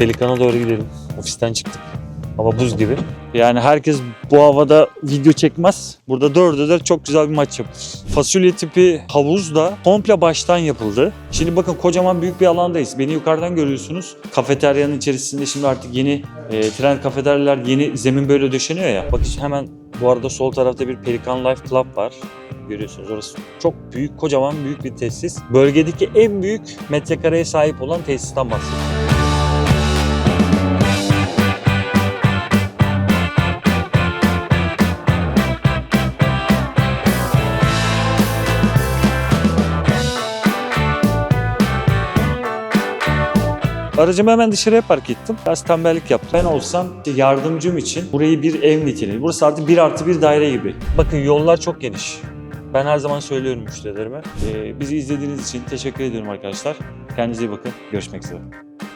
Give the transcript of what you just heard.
Pelikan'a doğru gidelim. Ofisten çıktık. Hava buz gibi. Yani herkes bu havada video çekmez. Burada dördü de çok güzel bir maç yapılır. Fasulye tipi havuz da komple baştan yapıldı. Şimdi bakın kocaman büyük bir alandayız. Beni yukarıdan görüyorsunuz. Kafeteryanın içerisinde şimdi artık yeni e, trend kafeteryalar yeni zemin böyle döşeniyor ya. Bakın hemen bu arada sol tarafta bir Pelikan Life Club var. Görüyorsunuz orası çok büyük, kocaman büyük bir tesis. Bölgedeki en büyük metrekareye sahip olan tesisten bahsediyorum. Aracımı hemen dışarıya park ettim. Biraz tembellik yaptım. Ben olsam yardımcım için burayı bir ev niteliği. Burası artık bir artı bir daire gibi. Bakın yollar çok geniş. Ben her zaman söylüyorum müşterilerime. Ee, bizi izlediğiniz için teşekkür ediyorum arkadaşlar. Kendinize iyi bakın. Görüşmek üzere.